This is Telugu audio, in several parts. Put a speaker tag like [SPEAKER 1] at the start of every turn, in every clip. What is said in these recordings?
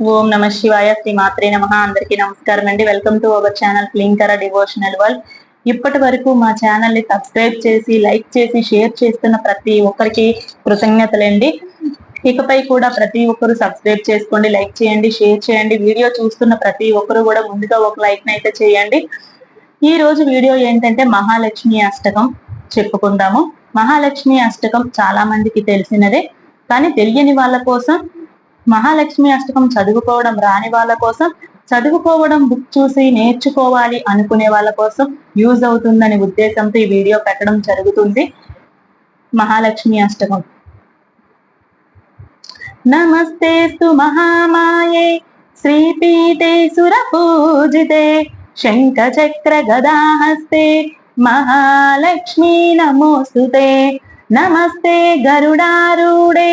[SPEAKER 1] ఓం నమ శివాయ శ్రీ మాత్రే నమ. అందరికీ నమస్కారం అండి. Welcome to our channel Klinkara devotional world ఇప్పటి వరకు మా ఛానల్ని సబ్స్క్రైబ్ చేసి లైక్ చేసి షేర్ చేస్తున్న ప్రతి ఒక్కరికి కృతజ్ఞతలండి. ఇకపై కూడా ప్రతి ఒక్కరు సబ్స్క్రైబ్ చేసుకోండి లైక్ చేయండి షేర్ చేయండి. వీడియో చూస్తున్న ప్రతి ఒక్కరు కూడా ముందుగా ఒక లైక్ అయితే చేయండి. ఈ రోజు వీడియో ఏంటంటే మహాలక్ష్మి అష్టకం చెప్పుకుందాము. మహాలక్ష్మి అష్టకం చాలా మందికి తెలిసినదే. కానీ తెలియని వాళ్ళ కోసం మహాలక్ష్మి అష్టకం చదువుకోవడం రాని వాళ్ళ కోసం చదువుకోవడం బుక్ చూసి నేర్చుకోవాలి అనుకునే వాళ్ళ కోసం యూజ్ అవుతుందనే ఉద్దేశంతో ఈ వీడియో పెట్టడం జరుగుతుంది. మహాలక్ష్మి అష్టకం. నమస్తేస్తు మహామాయే శ్రీపీఠే సురపూజితే శంఖచక్ర గదాహస్తే మహాలక్ష్మీ నమోస్తుతే నమస్తే గరుడారూఢే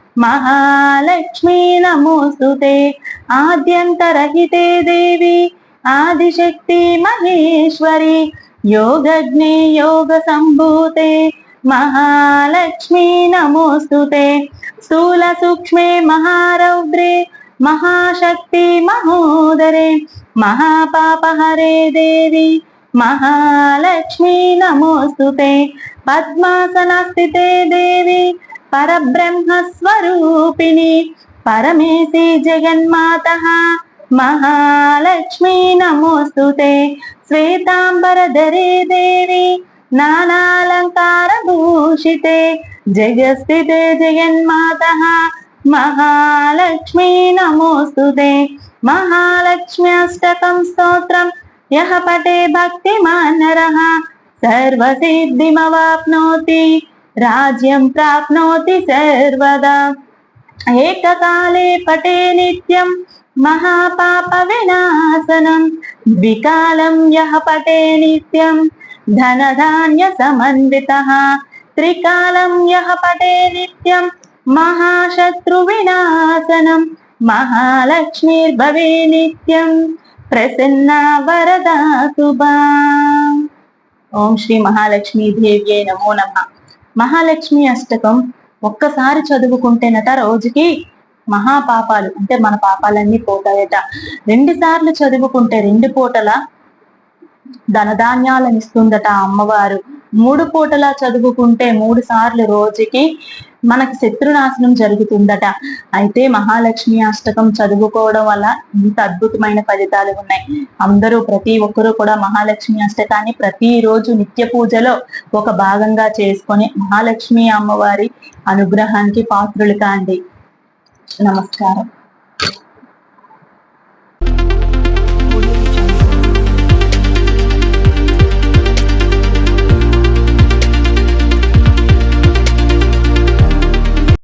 [SPEAKER 1] మహాలక్ష్మీ నమోస్తుతే ఆద్యంతరహితే దేవి ఆదిశక్తి మహేశ్వరి యోగజ్ఞే యోగ సంభూతే మహాలక్ష్మీ నమోస్తుతే స్థూల సూక్ష్మే మహారౌద్రే మహాశక్తి మహోదరే మహాపాపహరే దేవి మహాలక్ష్మీ నమోస్తుతే పద్మాసనస్థితే దేవి परब्रह्मस्वरूपिणि परमेशि जगन्मातः महालक्ष्मी नमोऽस्तु ते श्वेताम्बरधरे देवी नानालङ्कारभूषिते जगस्थिते जगन्मातः महालक्ष्मी नमोऽस्तु ते महालक्ष्म्यष्टकं स्तोत्रम् यः पटे भक्तिमान् नरः सर्वसिद्धिमवाप्नोति राज्यं प्राप्नोति सर्वदा एककाले पटे नित्यं महापापविनाशनं द्विकालं यः पटे नित्यं धनधान्यसमन्वितः त्रिकालं यः पटे नित्यं महाशत्रुविनाशनं महालक्ष्मीर्भवे नित्यं ప్రసన్నా వరదా శుభా ఓం శ్రీ మహాలక్ష్మీ దేవ్యే నమో నమ మహాలక్ష్మి అష్టకం ఒక్కసారి చదువుకుంటేనట రోజుకి మహాపాపాలు అంటే మన పాపాలన్నీ పోతాయట. రెండు సార్లు చదువుకుంటే రెండు పూటల ధనధాన్యాలను ఇస్తుందట అమ్మవారు. మూడు పూటలా చదువుకుంటే మూడు సార్లు రోజుకి మనకి శత్రునాశనం జరుగుతుందట. అయితే మహాలక్ష్మి అష్టకం చదువుకోవడం వల్ల ఇంత అద్భుతమైన ఫలితాలు ఉన్నాయి. అందరూ ప్రతి ఒక్కరూ కూడా మహాలక్ష్మి అష్టకాన్ని ప్రతిరోజు నిత్య పూజలో ఒక భాగంగా చేసుకొని మహాలక్ష్మి అమ్మవారి అనుగ్రహానికి పాత్రులు కాండి నమస్కారం.